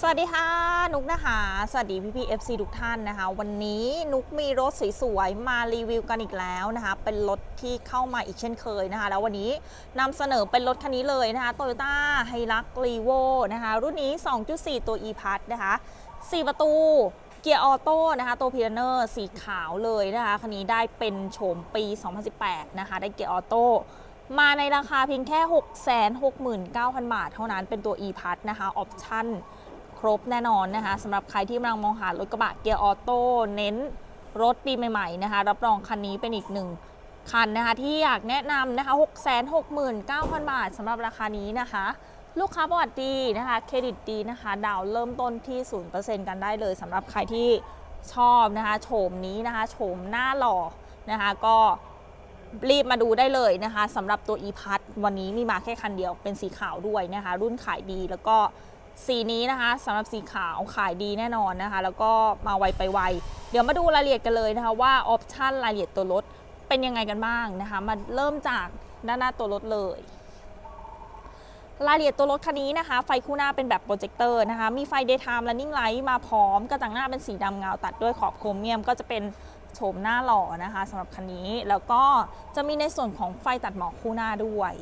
สวัสดีค่ะนุกนะคะ สวัสดีพี่พี่ FC ทุกท่านนะคะ วันนี้นุกมีรถสวยๆ มารีวิวกันอีกแล้วนะคะ เป็นรถที่เข้ามาอีกเช่นเคยนะคะ แล้ววันนี้นำเสนอเป็นรถคันนี้เลยนะคะ Toyota h i l u x r e v o นะคะ รุ่นนี้ 2.4 ตัว e p a s นะคะ 4 ประตูเกียร์ออโต้นะคะตัวพีเนอร์สีขาวเลยนะคะคันนี้ได้เป็นโฉมปี 2018 นะคะ ได้เกียร์ออโต้มาในราคาเพียงแค่ 669,000 บาท เท่านั้นเป็นตัว e p a s นะคะออปชั่น รบแน่นอนนะคะสำหรับใครที่กำลังมองหารถกระบะเกียร์ออโต้เน้นรถปีใหม่ๆนะคะ รับรองคันนี้เป็นอีกหนึ่งคันนะคะ ที่อยากแนะนำนะคะ 669,000 บาทสำหรับราคานี้นะคะ ลูกค้าประวัติดีนะคะ เครดิตดีนะคะ ดาวเริ่มต้นที่ 0%กันได้เลยสำหรับใครที่ชอบนะคะโฉมนี้นะคะโฉมหน้าหล่อนะคะ ก็รีบมาดูได้เลยนะคะสำหรับตัว e p a s วันนี้มีมาแค่คันเดียวเป็นสีขาวด้วยนะคะ รุ่นขายดีแล้วก็ สีนี้นะคะสำหรับสีขาวขายดีแน่นอนนะคะ แล้วก็มาไวไปไว เดี๋ยวมาดูรายละเอียดกันเลยนะคะว่าออปชันรายละเอียดตัวรถเป็นยังไงกันบ้างนะคะ มาเริ่มจากด้านหน้าตัวรถเลยรายละเอียดตัวรถคันนี้นะคะ ไฟคู่หน้าเป็นแบบโปรเจคเตอร์นะคะ มีไฟ daytime running light มาพร้อม กระจังหน้าเป็นสีดำเงาตัดด้วยขอบโครเมียม ก็จะเป็นโฉมหน้าหล่อนะคะสำหรับคันนี้ แล้วก็จะมีในส่วนของไฟตัดหมอกคู่หน้าด้วย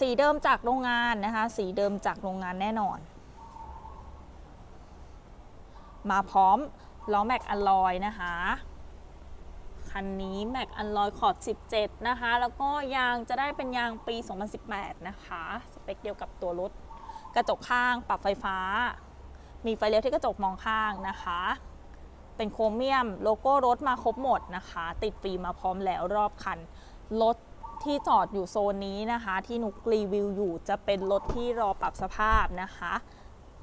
สีเดิมจากโรงงานนะคะ สีเดิมจากโรงงานแน่นอน มาพร้อมล้อแม็กอลลอยนะคะ คันนี้แม็กอลลอยขอบ 17 นะคะ แล้วก็ยางจะได้เป็นยางปี 2018 นะคะ สเปคเดียวกับตัวรถ กระจกข้างปรับไฟฟ้า มีไฟเลี้ยวที่กระจกมองข้างนะคะเป็นโครเมียม โลโก้รถมาครบหมดนะคะ ติดฟิล์มมาพร้อมแล้วรอบคัน รถ ที่จอดอยู่โซนนี้นะคะ ที่นุกรีวิวอยู่จะเป็นรถที่รอปรับสภาพนะคะ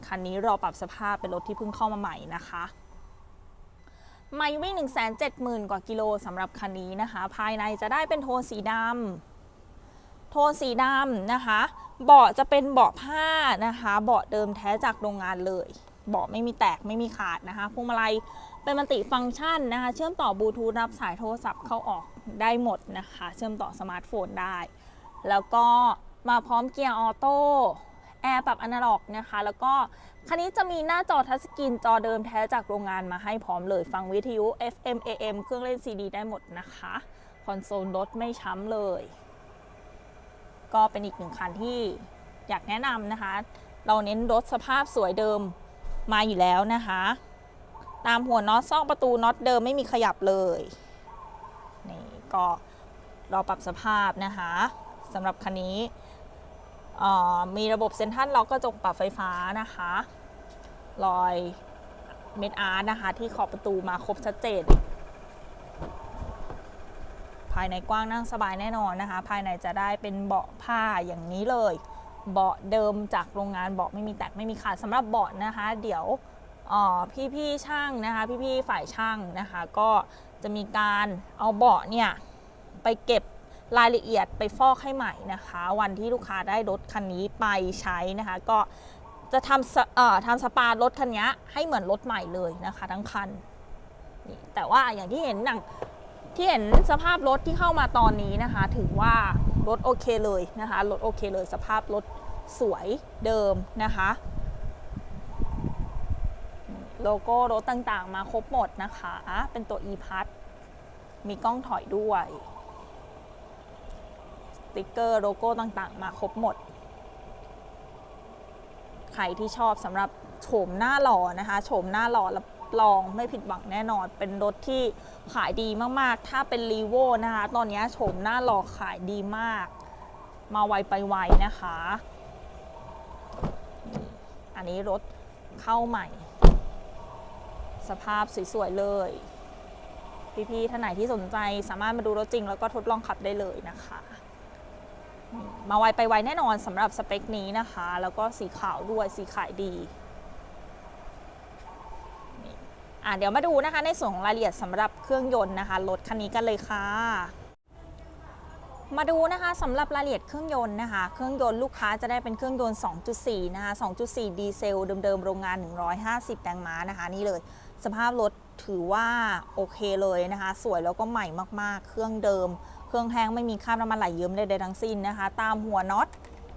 คันนี้รอปรับสภาพเป็นรถที่เพิ่งเข้ามาใหม่นะคะไม่วิ่ง 1 7 0 0 0 0 กว่ากิโลสำหรับคันนี้นะคะ ภายในจะได้เป็นโทนสีดำโทนสีดำนะคะ เบาะจะเป็นเบาะผ้านะคะ เบาะเดิมแท้จากโรงงานเลย เบาะไม่มีแตกไม่มีขาดนะคะพวงมาลัยเป็นมัลติฟังก์ชันนะคะ เชื่อมต่อบลูทูธรับสายโทรศัพท์เข้าออกได้หมดนะคะ เชื่อมต่อสมาร์ทโฟนได้ แล้วก็มาพร้อมเกียร์ออโต้แอร์ปรับอนาล็อกนะคะ แล้วก็คันนี้จะมีหน้าจอทัชสกรีนจอเดิมแท้จากโรงงานมาให้พร้อมเลย ฟังวิทยุ FM AM เครื่องเล่น CD ได้หมดนะคะ คอนโซลรถไม่ช้ำเลย ก็เป็นอีกหนึ่งคันที่อยากแนะนำนะคะ เราเน้นรถสภาพสวยเดิม มาอยู่แล้วนะคะ ตามหัวน็อตซอกประตูน็อตเดิมไม่มีขยับเลยนี่ก็รอปรับสภาพนะคะสำหรับคันนี้มีระบบเซ็นทรัลล็อกกระจกปรับไฟฟ้านะคะรอยเม็ดอาร์ตนะคะ ที่ขอบประตูมาครบชัดเจน ภายในกว้างนั่งสบายแน่นอนนะคะ ภายในจะได้เป็นเบาะผ้าอย่างนี้เลย เบาะเดิมจากโรงงานเบาะไม่มีแตกไม่มีขาดสำหรับเบาะนะคะ เดี๋ยวพี่พี่ๆช่างนะคะ พี่ๆฝ่ายช่างนะคะ ก็จะมีการเอาเบาะเนี่ยไปเก็บรายละเอียดไปฟอกให้ใหม่นะคะ วันที่ลูกค้าได้รถคันนี้ไปใช้นะคะ ก็จะทำสเอ่อทำสปารถคันนี้ให้เหมือนรถใหม่เลยนะคะ ทั้งคันแต่ว่าอย่างที่เห็นหนัง ที่เห็นสภาพรถที่เข้ามาตอนนี้นะคะ ถือว่ารถโอเคเลยนะคะรถโอเคเลยสภาพรถสวยเดิมนะคะโลโก้รถต่างๆ มาครบหมดนะคะ เป็นตัว e p a s มีกล้องถอยด้วย สติกเกอร์โลโก้ต่างๆ มาครบหมด ใครที่ชอบสำหรับโฉมหน้าหล่อนะคะโฉมหน้าหล่อรับ รองไม่ผิดหวังแน่นอน เป็นรถที่ขายดีมากๆ ถ้าเป็นรีโวนะคะ ตอนนี้โฉมหน้าหล่อขายดีมาก มาไวไปไวนะคะ อันนี้รถเข้าใหม่ สภาพสวยๆเลย พี่ๆท่านไหนที่สนใจสามารถมาดูรถจริง แล้วก็ทดลองขับได้เลยนะคะมาไวไปไวแน่นอนสำหรับสเปคนี้นะคะ แล้วก็สีขาวด้วยสีขายดีนี่ อะเดี๋ยวมาดูนะคะในส่วนของรายละเอียดสำหรับเครื่องยนต์นะคะรถคันนี้กันเลยค่ะ มาดูนะคะสำหรับรายละเอียดเครื่องยนต์นะคะ เครื่องยนต์ลูกค้าจะได้เป็นเครื่องยนต์ 2.4 นะคะ 2.4 ดีเซลเดิมๆโรงงาน 150 แรงม้านะคะ นี่เลย สภาพรถถือว่าโอเคเลยนะคะ สวยแล้วก็ใหม่มากๆ เครื่องเดิม เครื่องแห้งไม่มีคราบน้ำมันไหลเยิ้มใดๆทั้งสิ้นนะคะ ตามหัวน็อต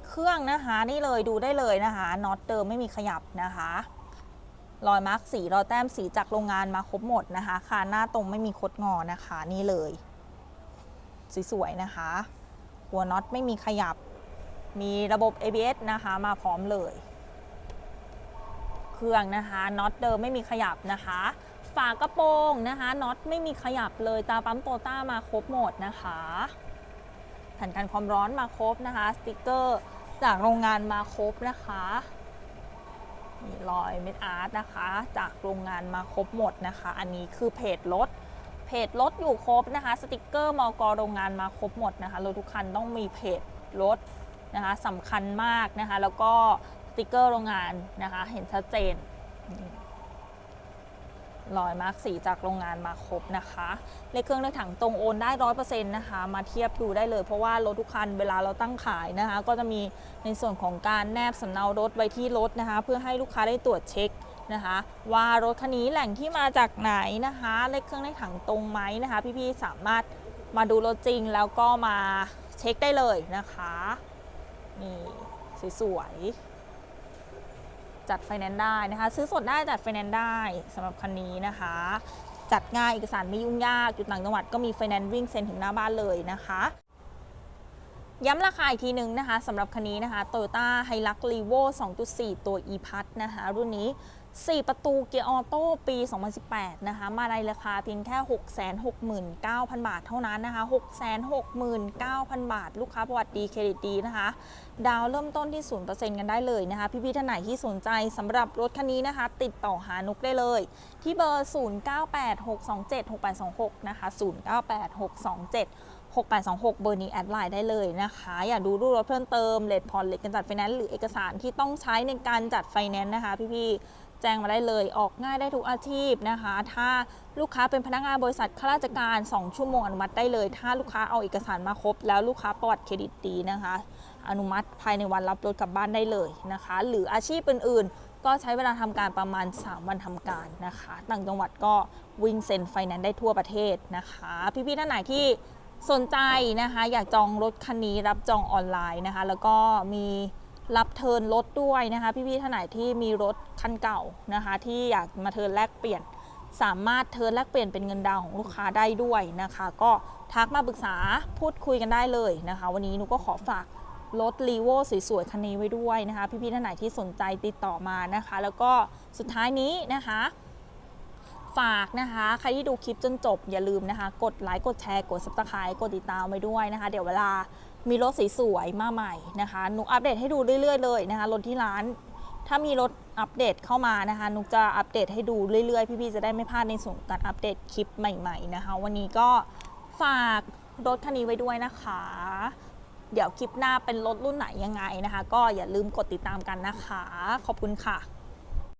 เครื่องนะคะ นี่เลยดูได้เลยนะคะน็อตเดิมไม่มีขยับนะคะ รอยมาร์กสีรอยแต้มสีจากโรงงานมาครบหมดนะคะคานหน้าตรงไม่มีคดงอนะคะนี่เลย สวยๆนะคะ หัวน็อตไม่มีขยับ มีระบบ ABS นะคะมาพร้อมเลย เครื่องนะคะน็อตเดิมไม่มีขยับนะคะ ฝากระโปรงนะคะน็อตไม่มีขยับเลยตาปั๊มโตต้ามาครบหมดนะคะแผ่นกันความร้อนมาครบนะคะ สติกเกอร์จากโรงงานมาครบนะคะ รอยเม็ดอาร์ตนะคะ จากโรงงานมาครบหมดนะคะ อันนี้คือเพจรถเพจรถอยู่ครบนะคะ สติกเกอร์มอกโรงงานมาครบหมดนะคะรถทุกคันต้องมีเพจรถนะคะสำคัญมากนะคะ แล้วก็สติกเกอร์โรงงานนะคะ เห็นชัดเจน นี่รอยมาร์กสีจากโรงงานมาครบนะคะเลขเครื่องเลขถังตรงโอนได้ร้อยเปอร์เซ็นต์นะคะ มาเทียบดูได้เลย เพราะว่ารถทุกคันเวลาเราตั้งขายนะคะ ก็จะมีในส่วนของการแนบสำเนารถไว้ที่รถนะคะ เพื่อให้ลูกค้าได้ตรวจเช็คนะคะ ว่ารถคันนี้แหล่งที่มาจากไหนนะคะ เลขเครื่องเลขถังตรงไหมนะคะ พี่ๆสามารถมาดูรถจริงแล้วก็มาเช็คได้เลยนะคะนี่สวยๆ จัดไฟแนนซ์ได้นะคะ ซื้อสดได้จัดไฟแนนซ์ได้สำหรับคันนี้นะคะ จัดง่ายเอกสารไม่ยุ่งยากอยู่ต่างจังหวัดก็มีไฟแนนซ์วิ่งเซ็นถึงหน้าบ้านเลยนะคะย้ำราคาอีกทีหนึ่งนะคะสำหรับคันนี้นะคะ Toyota Hilux Revo 2.4 ตัว e-Pass นะคะ รุ่นนี้ 4 ประตูเกียร์ออโต้ปี 2018 นะคะ มาในราคาเพียงแค่ 669,000 บาทเท่านั้นนะคะ 669,000 บาท ลูกค้าประวัติดีเครดิตดีนะคะ ดาวเริ่มต้นที่ 0%กันได้เลยนะคะ พี่ๆท่านไหนที่สนใจสำหรับรถคันนี้นะคะ ติดต่อหานุกได้เลย ที่เบอร์ 0986276826 นะคะ 098627 6826 เบอร์นี้แอดไลน์ได้เลยนะคะ อยากดูรูปรถเพิ่มเติมเลทพอร์ตเลทการจัดไฟแนนซ์หรือเอกสารที่ต้องใช้ในการจัดไฟแนนซ์นะคะพี่ๆ แจ้งมาได้เลย ออกง่ายได้ทุกอาชีพนะคะ ถ้าลูกค้าเป็นพนักงานบริษัทข้าราชการ 2 ชั่วโมงอนุมัติได้เลย ถ้าลูกค้าเอาเอกสารมาครบ แล้วลูกค้าประวัติเครดิตดีนะคะ อนุมัติภายในวันรับรถกลับบ้านได้เลยนะคะ หรืออาชีพอื่นๆ ก็ใช้เวลาทำการประมาณ 3 วันทำการนะคะต่างจังหวัดก็วิ่งเซ็นไฟแนนซ์ได้ทั่วประเทศนะคะ พี่ๆท่านไหนที่สนใจนะคะ อยากจองรถคันนี้รับจองออนไลน์นะคะ แล้วก็มี รับเทิร์นรถด้วยนะคะพี่ๆท่านไหนที่มีรถคันเก่านะคะ ที่อยากมาเทิร์นแลกเปลี่ยน สามารถเทิร์นแลกเปลี่ยนเป็นเงินดาวของลูกค้าได้ด้วยนะคะ ก็ทักมาปรึกษาพูดคุยกันได้เลยนะคะ วันนี้หนูก็ขอฝากรถรีโวสวยๆ คันนี้ไว้ด้วยนะคะ พี่ๆท่านไหนที่สนใจติดต่อมานะคะ แล้วก็สุดท้ายนี้นะคะ ฝากนะคะ ใครที่ดูคลิปจนจบอย่าลืมนะคะ กดไลค์กดแชร์กด subscribe กดติดตามไว้ด้วยนะคะ เดี๋ยวเวลา มีรถสวยๆมาใหม่นะคะนุกอัปเดตให้ดูเรื่อยๆเลยนะคะรถที่ร้าน ถ้ามีรถอัปเดตเข้ามานะคะนุกจะอัปเดตให้ดูเรื่อยๆ พี่ๆจะได้ไม่พลาดในส่วนของการอัปเดตคลิปใหม่ๆนะคะ วันนี้ก็ฝากรถคันนี้ไว้ด้วยนะคะ เดี๋ยวคลิปหน้าเป็นรถรุ่นไหนยังไงนะคะ ก็อย่าลืมกดติดตามกันนะคะ ขอบคุณค่ะ